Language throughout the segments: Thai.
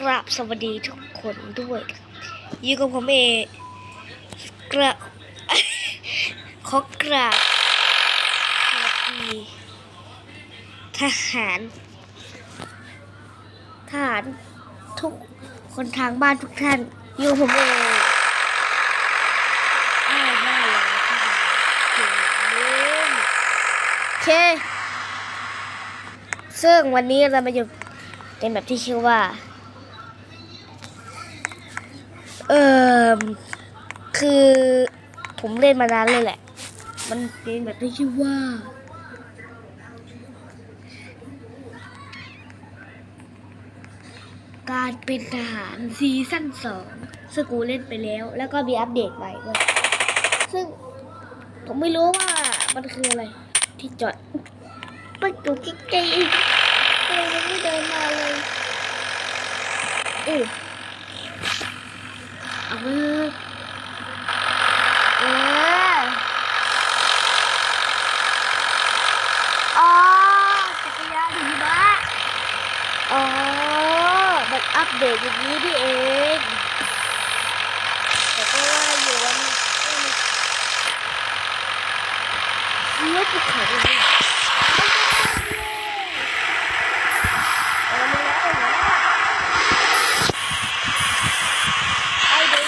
กราบสวัสดีทุกคนด้วยอยู่กับผมเองกราบขอกราบสวัสดีทหารทหารทุกคนทางบ้านทุกท่านอยู่กับผมเองอ้าวได้เลยทหารถึงโอเคซึ่งวันนี้เรามาอยู่ในแบบที่ชื่อว่า เออคือผมเล่นมานานเลยแหละ มันเป็นแบบที่ชื่อว่า การเป็นทหารซีซั่นสองซึ่งกูเล่นไปแล้ว แล้วก็มีอัปเดตใหม่ด้วยซึ่งผมไม่รู้ว่ามันคืออะไร ที่จอดไปอยู่ใกล้ๆทำไมมันไม่เดินมาเลยเออ เอามือเอออ๋อจักรยานหิมะอ๋อมันอัปเดตอย่างนี้นี่เองแต่ก็ว่าอยู่วันเสียภูเขาเลยเอามาแล้วเอามาแล้วไอเด็ก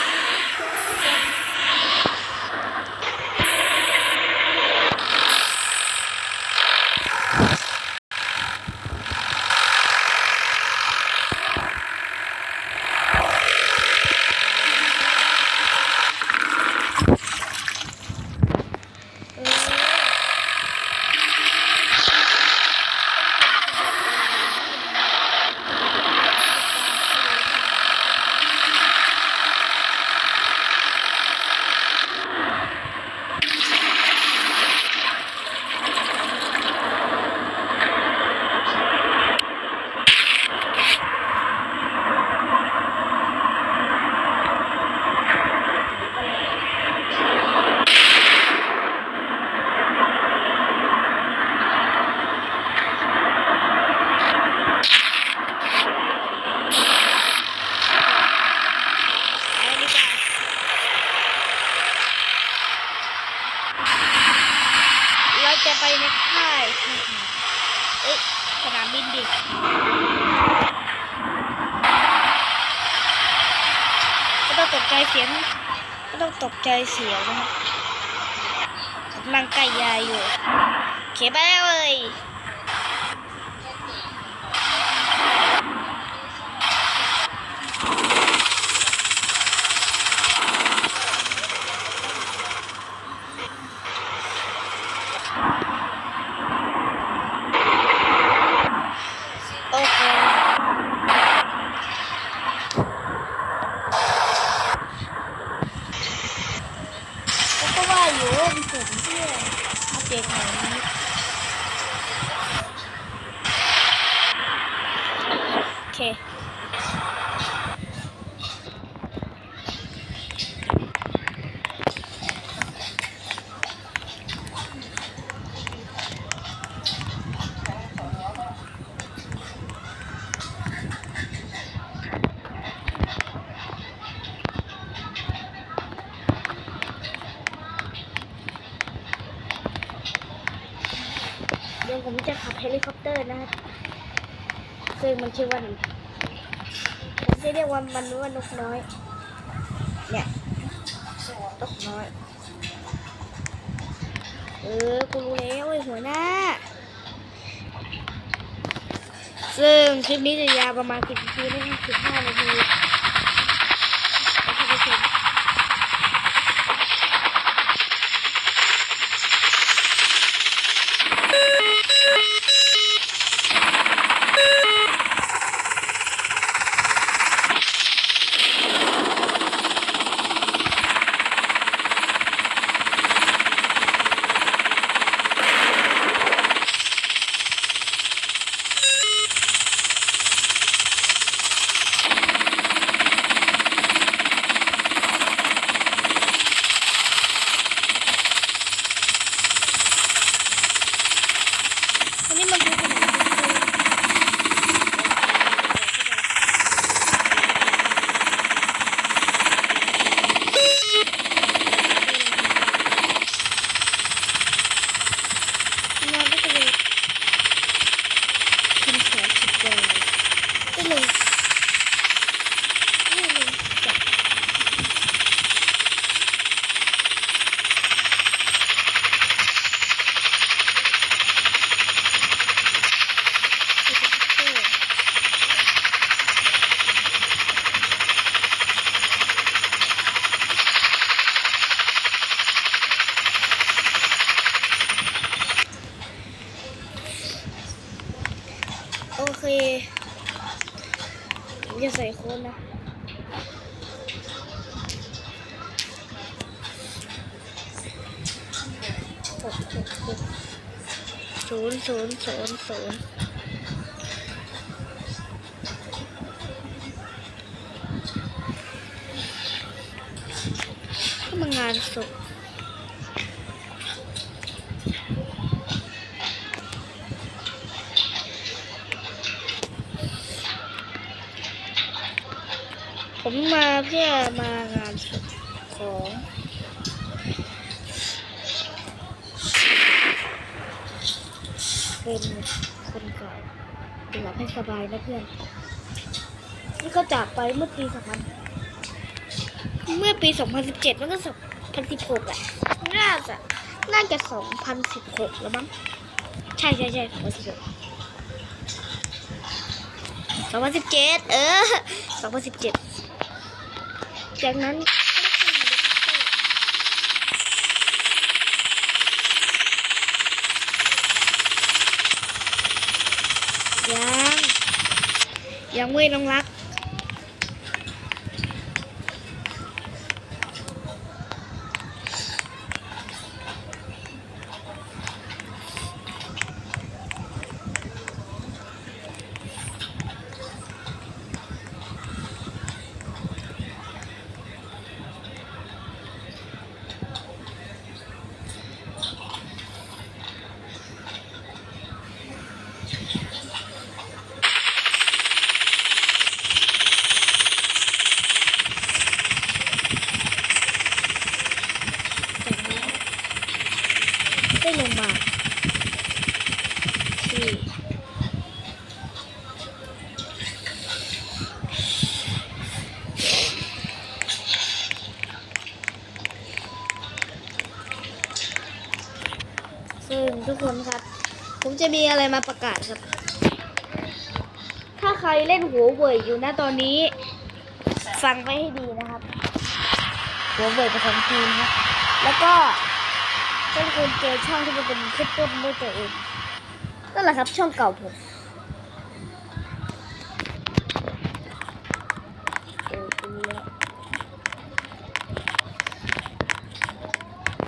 ไปดีกว่าเราจะไปในค่ายทหารเอ๊ะสนามบินดิไม่ต้องตก ใจเสียงไม่ต้องตกใจเสียงนะครับกำลังไก่ยายอยู่ เขียนไปเลย โอเคเขาก็ว่าอยู่ว่ามีผมเพื่ออัปเดตใหม่นี้โอเค เดี๋ยวผมจะขับเฮลิคอปเตอร์นะครับ ซึ่ง มันชื่อว่าผมจะเรียกว่ามันว่านกน้อย เนี่ยนกน้อย เออ กูรู้แล้วไอ้หัวหน้า ซึ่งคลิปนี้จะยาวประมาณสิบนาทีไม่ถึงสิบห้านาทีแล้วท่านผู้ชม โผมจะใส่โค้ดนะ หกหกหกศูนย์ศูนย์ศูนย์ศูนย์ถ้ามางานศพผมมาเพื่อมางานศพของ เป็นคนเก่าเป็นหลับให้สบายนะเพื่อน นี่ก็จากไปเมื่อปีสองพันเมื่อปี2017มันก็2016อะน่าจะน่าจะ2016แล้วมั้งใช่ใช่ใช่2016 2017เออ2017จากนั้นก็ได้ขึ้นมาเป็น ยัง ยังไม่ต้องรักจาก จะมีอะไรมาประกาศครับ ถ้าใครเล่นหัวเว่ยอยู่นะตอนนี้ ฟังไว้ให้ดีนะครับ หัวเว่ยเป็นของจีนครับ แล้วก็เป็นคนเจอช่องที่มันเป็นคลิปต้นด้วยตัวเองนั่นแหละครับช่องเก่าผม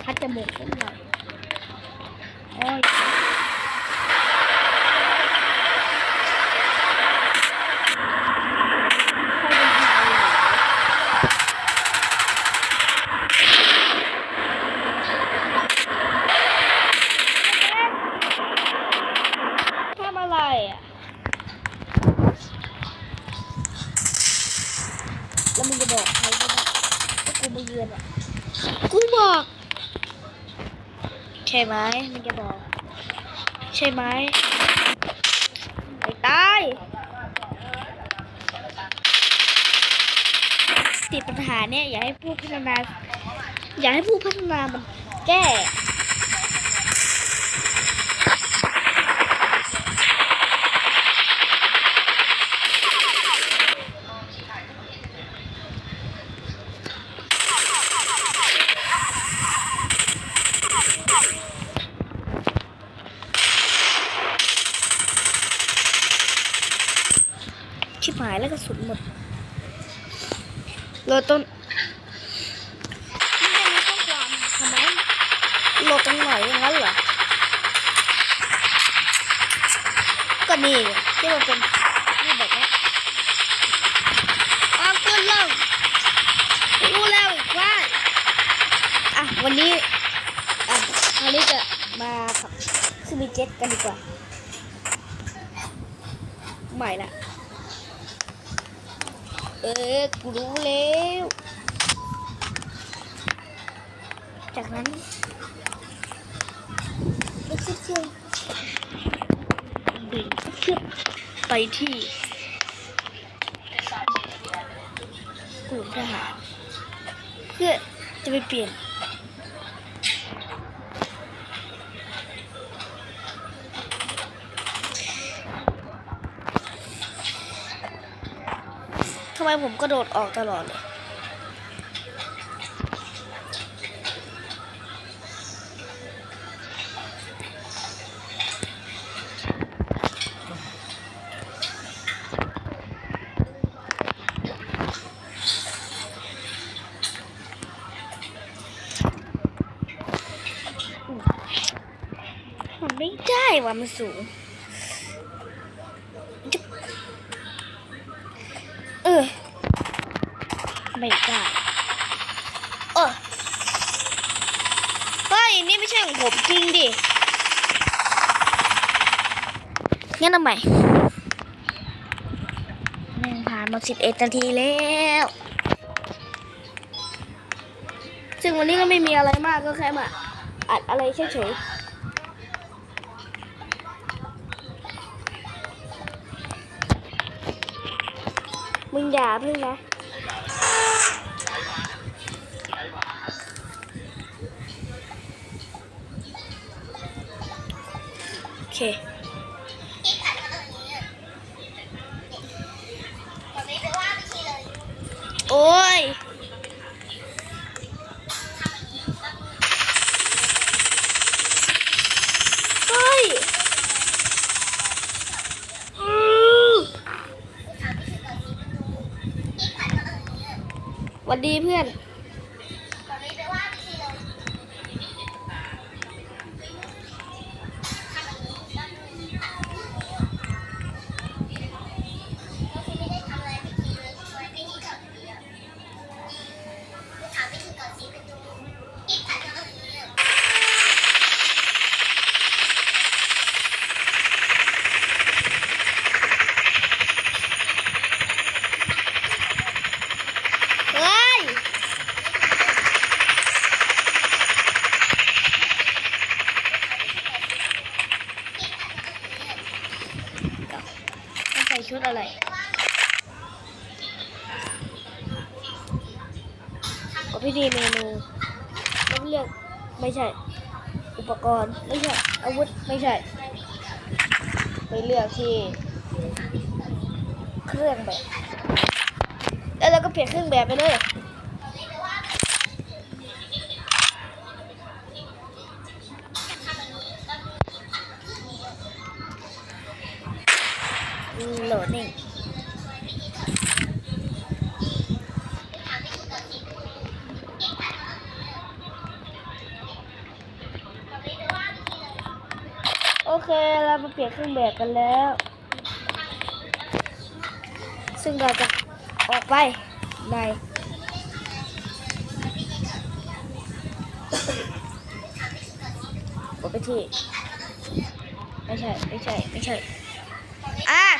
พัดจมูกนิดหน่อยโอ้ยใครเป็นหาเหรอ ทำอะไรอะ แล้วมึงจะบอกใครก็ได้ว่ากูมาเยือนอะ กูบอก ใช่ไหมมันจะบอก ใช่ไหมไอ้ตาย ติดปัญหาเนี่ย อยากให้ผู้พัฒนา อยากให้ผู้พัฒนามันแก้ กระสุนหมดเราต้องไม่ได้มีข้อความทำไมโหลดตรงไหนอย่างนั้นเหรอ ก็นี่ไงที่มันเป็นนี่แบบนี้ออกขึ้นลงรู้แล้วอีกว่าอะวันนี้อะวันนี้จะมาขับขึ้นมีเจ็ตกันดีกว่า ใหม่ละเออกูรู้แล้ว จากนั้นก็ขึ้นเครื่องบินเชื่อไปที่กลุ่มทหารเพื่อจะไปเปลี่ยน ทำไมผมกระโดดออกตลอดเลยไม่ได้ว่ามันสูง ไม่ได้เออเฮ้ยนี่ไม่ใช่ของผมจริงดิงั้นทำไมแม่งผ่านมาสิบเอ็ดนาทีแล้ว ซึ่งวันนี้ก็ไม่มีอะไรมากก็แค่มาอัดอะไรเฉยๆมึงอย่าพึ่งนะ เคโอ้ยเฮ้ยหวันดีเพื่อน ชุดอะไรก็พี่ดีเมนูต้องเลือกไม่ใช่ อุปกรณ์ไม่ใช่ อาวุธไม่ใช่ ไปเลือกที่ เครื่องแบบ แล้วเราก็เปลี่ยนเครื่องแบบไปเลย โหลดนี่โอเค เรามาเปลี่ยนเครื่องแบบกันแล้ว ซึ่งเราจะออกไปในกดไปที่ ไม่ใช่ ไม่ใช่ ไม่ใช่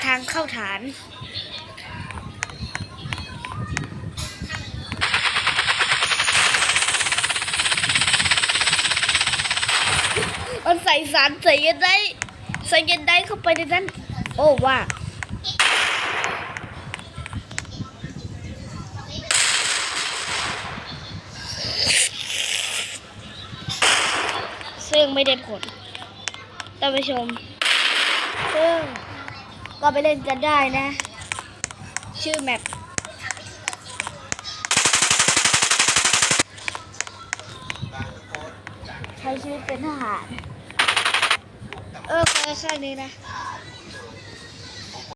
ทางเข้าฐานมันใส่สารใส่ยันได้ใส่ยันได้เข้าไปในนั้น โอ้ว่าซึ่งไม่ได้ผลท่านผู้ชมซึ่ง ก็ไปเล่นกันได้นะ ชื่อแมปใช้ชีวิตเป็นทหาร เออเคแค่นี้นะ